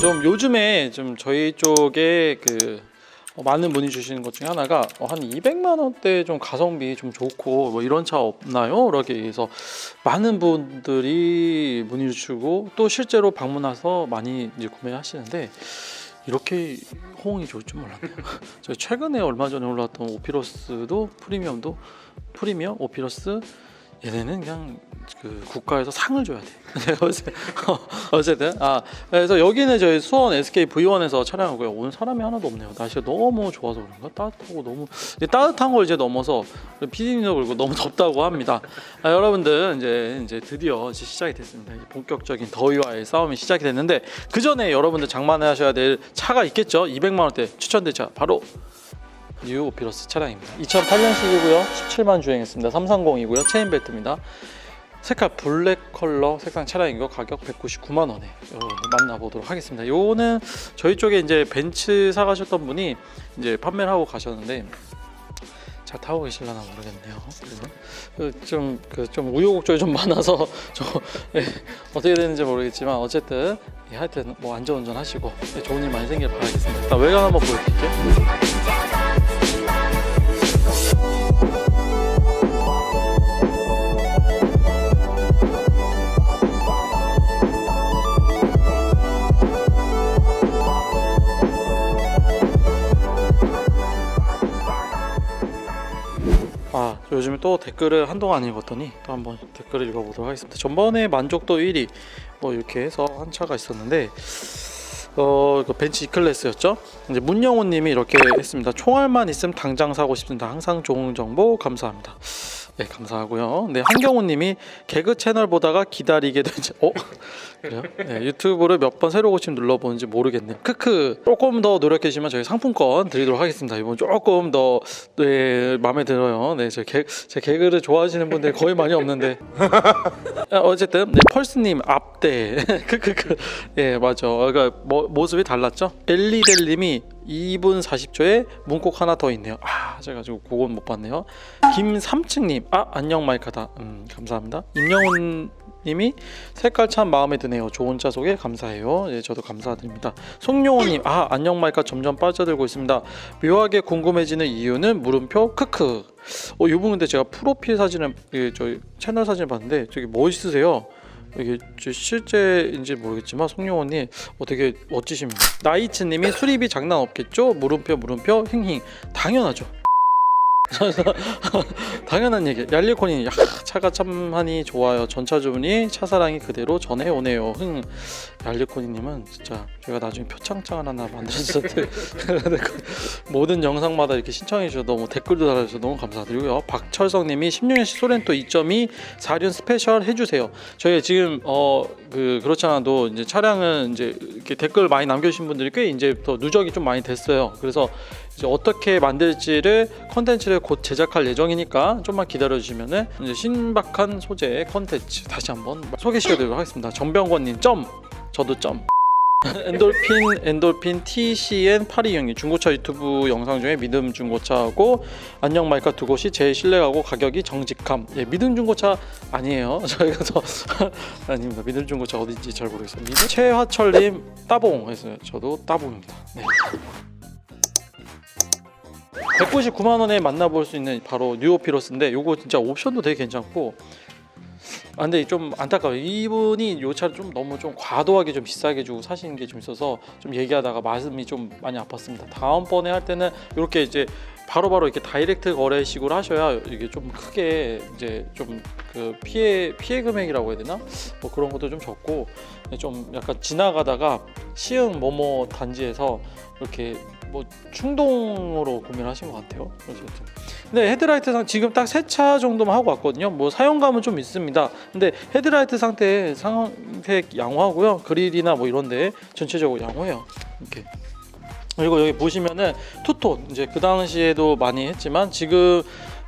좀 요즘에 좀 저희 쪽에 그 어, 많은 문의 주시는 것 중에 하나가 어, 한 200만 원대 좀 가성비 좀 좋고 뭐 이런 차 없나요? 이렇게 해서 많은 분들이 문의 주시고 또 실제로 방문 와서 많이 이제 구매하시는데 이렇게 호응이 좋을 줄 몰랐네요. 저 최근에 얼마 전에 올라왔던 오피러스도 프리미엄도 프리미엄 오피러스 얘네는 그냥 그 국가에서 상을 줘야 돼. 어제- 어쨌든 아 그래서 여기는 저희 수원 SK V1에서 촬영하고요. 오늘 사람이 하나도 없네요. 날씨가 너무 좋아서 그런가 따뜻하고 너무 따뜻한 걸 이제 넘어서 피디님도 그리고 너무 덥다고 합니다. 아, 여러분들 이제 이제 드디어 이제 시작이 됐습니다. 본격적인 더위와의 싸움이 시작이 됐는데 그 전에 여러분들 장만하셔야 될 차가 있겠죠. 200만 원대 추천된 차 바로 뉴 오피러스 차량입니다. 2008년식이고요. 17만 주행했습니다. 330이고요. 체인 벨트입니다. 색깔 블랙 컬러 색상 차량이고 가격 199만 원에 만나보도록 하겠습니다. 요거는 저희 쪽에 이제 벤츠 사가셨던 분이 이제 판매를 하고 가셨는데 잘 타고 계실려나 모르겠네요. 좀그 좀 우여곡절이 좀 많아서 좀 예, 어떻게 되는지 모르겠지만 어쨌든 예, 하여튼 뭐 안전운전 하시고 예, 좋은 일 많이 생길 바라겠습니다. 일단 외관 한번 보여드릴게요. 요즘에 또 댓글을 한동안 안 읽었더니 또 한번 댓글을 읽어보도록 하겠습니다. 전번에 만족도 1위 뭐 이렇게 해서 한 차가 있었는데 어, 그 벤츠 E클래스였죠. 이제 문영호님이 이렇게 했습니다. 총알만 있으면 당장 사고 싶습니다. 항상 좋은 정보 감사합니다. 네, 감사하고요. 네, 한경호님이 개그 채널 보다가 기다리게 된지, 어, 그래요? 네, 유튜브를 몇 번 새로 고침 눌러보는지 모르겠네요. 크크. 조금 더 노력해 주시면 저희 상품권 드리도록 하겠습니다. 이번 조금 더 네, 마음에 들어요. 네, 제, 개, 제 개그를 좋아하시는 분들 거의 많이 없는데. 아, 어쨌든 네, 펄스님 앞대 크크크 예 맞아 그러니까 뭐, 모습이 달랐죠 엘리델님이 2분 40초에 문콕 하나 더 있네요. 아 제가 지금 그건 못 봤네요. 김삼층님 아 안녕 마이카다. 음 감사합니다. 임영훈 님이 색깔 참 마음에 드네요. 좋은 차 소개 감사해요. 예 저도 감사드립니다. 송용호님 아 안녕 마이카. 점점 빠져들고 있습니다. 묘하게 궁금해지는 이유는 물음표? 크크. 어 이분 근데 제가 프로필 사진을 예, 저희 채널 사진을 봤는데 되게 멋있으세요. 이게 저 실제인지 모르겠지만 송영원님 어, 되게 멋지십니다. 나이츠님이 수리비 장난 없겠죠? 물음표 물음표 힝힝 당연하죠. 당연한 얘기. 야 차가 참하니 좋아요. 전차 주문이 차사랑이 그대로 전해오네요. 흥 얄리콘이님은 진짜 제가 나중에 표창장 하나 만들었을 때 모든 영상마다 이렇게 신청해 주셔서 너무 댓글도 달아주셔서 너무 감사드리고요. 박철성님이 16년식 소렌토 2.2 4륜 스페셜 해주세요. 저희 지금 어 그 그렇지 않아도 이제 차량은 이제 이렇게 댓글 많이 남겨주신 분들이 꽤 이제 더 누적이 좀 많이 됐어요. 그래서 이제 어떻게 만들지를 컨텐츠를 곧 제작할 예정이니까 좀만 기다려 주시면은 이제 신박한 소재의 컨텐츠 다시 한번 소개시켜드리도록 하겠습니다. 정병권님 점 저도 점. 엔돌핀 엔돌핀 TCN 8202 중고차 유튜브 영상 중에 믿음 중고차하고 안녕 마이카 두 곳이 제일 신뢰하고 가격이 정직함. 예, 믿음 중고차 아니에요. 저희가 더 아닙니다. 믿음 중고차 어딘지 잘 모르겠어요. 믿음 최화철님 따봉 했어요. 저도 따봉입니다. 네. 199만 원에 만나볼 수 있는 바로 뉴오피러스인데 요거 진짜 옵션도 되게 괜찮고 아 근데 좀 안타까워요. 이분이 요 차를 좀 너무 좀 과도하게 좀 비싸게 주고 사시는 게 좀 있어서 좀 얘기하다가 마음이 좀 많이 아팠습니다. 다음번에 할 때는 이렇게 이제 바로바로 이렇게 다이렉트 거래식으로 하셔야 이게 좀 크게 이제 좀 그 피해 피해 금액이라고 해야 되나? 뭐 그런 것도 좀 적고 좀 약간 지나가다가 시흥 모모 단지에서 이렇게 뭐 충동으로 구매를 하신 것 같아요. 어쨌든. 근데 헤드라이트 상 지금 딱 세 차 정도만 하고 왔거든요. 뭐 사용감은 좀 있습니다. 근데 헤드라이트 상태 상태 양호하고요. 그릴이나 뭐 이런데 전체적으로 양호해요. 이렇게. 그리고 여기 보시면은 투톤 이제 그 당시에도 많이 했지만 지금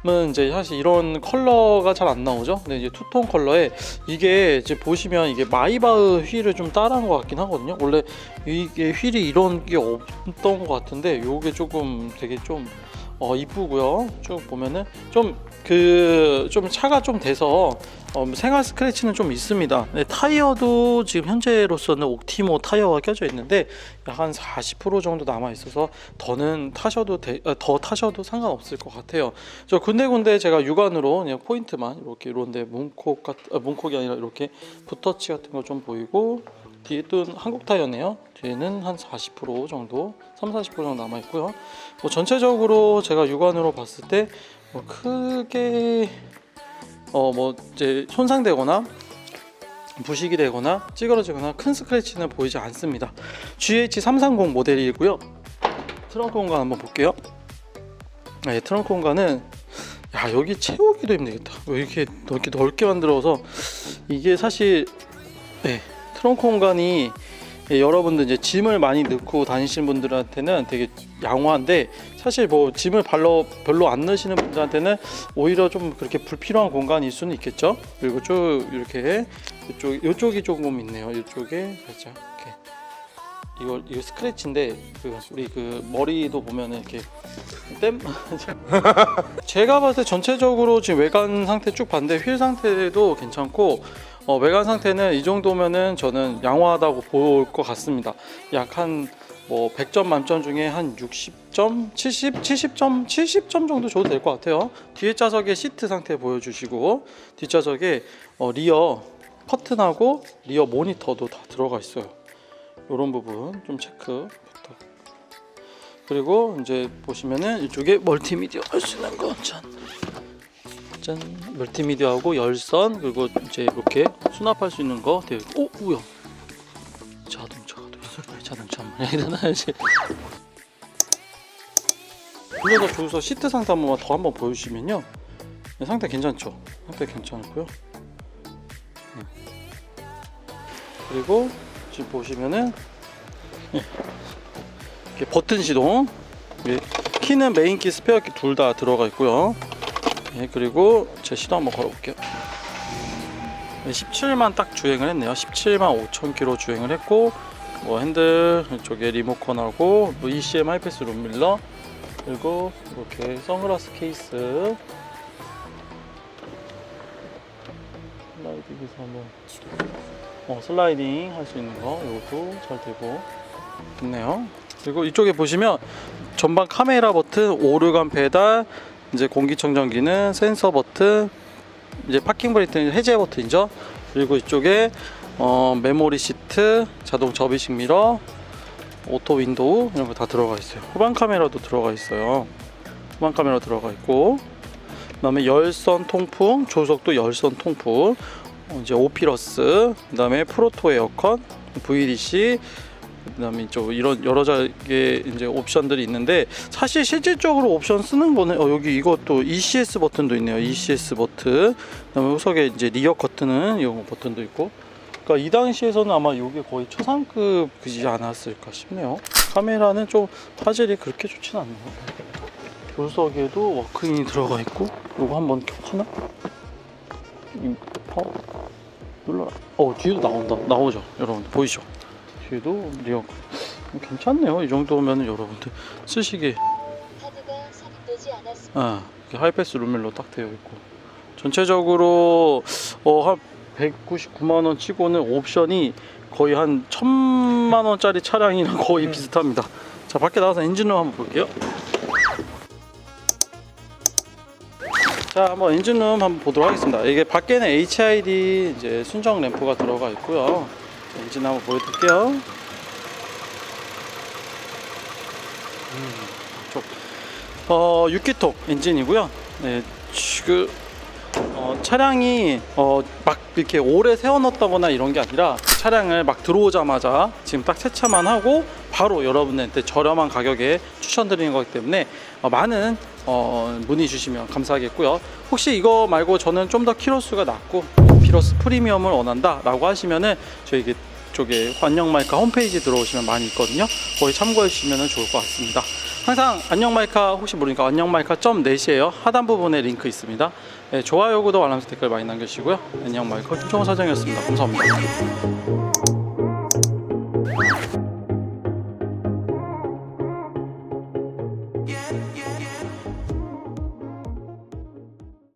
은 이제 사실 이런 컬러가 잘 안 나오죠. 근데 이제 투톤 컬러에 이게 이제 보시면 이게 마이바흐 휠을 좀 따라한 것 같긴 하거든요. 원래 이게 휠이 이런 게 없던 것 같은데 요게 조금 되게 좀 어, 이쁘고요. 쭉 보면은 좀 그 좀 차가 좀 돼서 어, 생활 스크래치는 좀 있습니다. 네, 타이어도 지금 현재로서는 옥티모 타이어가 껴져 있는데 약 한 40% 정도 남아 있어서 더는 타셔도 돼- 어, 더 타셔도 상관없을 것 같아요. 저 군데군데 제가 육안으로 그냥 포인트만 이렇게 이런데 문콕 같 아, 문콕이 아니라 이렇게 붓터치 같은 거 좀 보이고 뒤에도 한국 타이어네요. 뒤에는 한 40% 정도, 3, 40% 정도 남아 있고요. 뭐 전체적으로 제가 육안으로 봤을 때 뭐 크게 어 뭐 이제 손상되거나 부식이 되거나 찌그러지거나 큰 스크래치는 보이지 않습니다. GH330 모델이고요. 트렁크 공간 한번 볼게요. 네, 트렁크 공간은 야 여기 채우기도 힘들겠다. 왜 이렇게 넓게 넓게 만들어서 이게 사실 네, 트렁크 공간이 예, 여러분들 이제 짐을 많이 넣고 다니시는 분들한테는 되게 양호한데 사실 뭐 짐을 별로 별로 안 넣으시는 분들한테는 오히려 좀 그렇게 불필요한 공간일 수는 있겠죠. 그리고 쭉 이렇게 이쪽 이쪽이 조금 있네요. 이쪽에 살짝 이렇게 이거 이거 스크래치인데 그 우리 그 머리도 보면은 이렇게 땜 제가 봤을 때 전체적으로 지금 외관 상태 쭉 봤는데 휠 상태도 괜찮고 어, 외관 상태는 이 정도면은 저는 양호하다고 볼 것 같습니다. 약 한 뭐 100점 만점 중에 한 60점, 70, 70점, 70점 정도 줘도 될 것 같아요. 뒤에 좌석의 시트 상태 보여주시고 뒷좌석에 어, 리어 커튼하고 리어 모니터도 다 들어가 있어요. 이런 부분 좀 체크 부탁. 그리고 이제 보시면은 이쪽에 멀티미디어 할 수 있는 거 짠. 짠. 멀티미디어하고 열선 그리고 이제 이렇게 수납할 수 있는 거 되어 있고. 오 뭐야 자동차가 돼 있어 자동차만 해야지 그래서 저기서 시트 상태 한 번만 더 한번 보여주시면요. 네, 상태 괜찮죠? 상태 괜찮고요. 네. 그리고 지금 보시면은 네. 버튼 시동. 예, 키는 메인 키 스페어 키 둘 다 들어가 있고요 네, 그리고 제 시도 한번 걸어볼게요. 네, 17만 딱 주행을 했네요. 17만 5천 킬로 주행을 했고 뭐 핸들 이쪽에 리모컨하고 뭐 ECM 하이패스 룸밀러 그리고 이렇게 선글라스 케이스 슬라이딩에서 한번 어, 슬라이딩 할 수 있는 거 이것도 잘 되고 좋네요. 그리고 이쪽에 보시면 전방 카메라 버튼, 오르간 페달, 이제 공기청정기는 센서 버튼, 이제 파킹 브레이크는 해제 버튼이죠. 그리고 이쪽에 어, 메모리 시트, 자동 접이식 미러, 오토 윈도우 이런 거 다 들어가 있어요. 후방 카메라도 들어가 있어요. 후방 카메라 들어가 있고, 그다음에 열선 통풍, 조석도 열선 통풍, 어, 이제 오피러스, 그다음에 프로토 에어컨, VDC, 그다음에 좀 이런 여러 가지 이제 옵션들이 있는데 사실 실질적으로 옵션 쓰는 거는 어, 여기 이것도 ECS 버튼도 있네요. ECS 버튼. 그다음에 후석에 이제 리어 커튼은 이런 버튼도 있고. 그러니까 이 당시에서는 아마 이게 거의 초상급이지 않았을까 싶네요. 카메라는 좀 화질이 그렇게 좋진 않네요. 조석에도 워크인이 들어가 있고 이거 한번? 이 파워 눌러라. 어 뒤에도 나온다. 나오죠, 여러분들 보이죠? 뒤에도 리어 괜찮네요. 이 정도면 여러분들 쓰시기. 아, 하이패스 룸밀로 딱 되어 있고 전체적으로 어, 한 199만 원 치고는 옵션이 거의 한 1000만 원짜리 차량이랑 거의 비슷합니다. 자 밖에 나가서 엔진룸 한번 볼게요. 자 한번 엔진룸 한번 보도록 하겠습니다. 이게 밖에는 HID 이제 순정 램프가 들어가 있고요. 자, 엔진 한번 보여드릴게요. 음, 쪽. 어, 6기통 엔진이고요. 네, 지금 어, 차량이 어, 막 이렇게 오래 세워놨다거나 이런 게 아니라 차량을 막 들어오자마자 지금 딱 세차만 하고 바로 여러분한테 저렴한 가격에 추천드리는 거기 때문에 어, 많은 어, 문의 주시면 감사하겠고요. 혹시 이거 말고 저는 좀 더 키로수가 낮고 피러스 프리미엄을 원한다라고 하시면은 저희 그 쪽에 환영마이카 홈페이지 들어오시면 많이 있거든요. 거기 참고해 주시면 좋을 것 같습니다. 항상 안녕마이카 혹시 모르니까 안녕마이카.net이에요. 하단 부분에 링크 있습니다. 네, 좋아요, 구독, 알람 댓글 많이 남겨주시고요. 안녕 마이카 김종호 사장이었습니다. 감사합니다.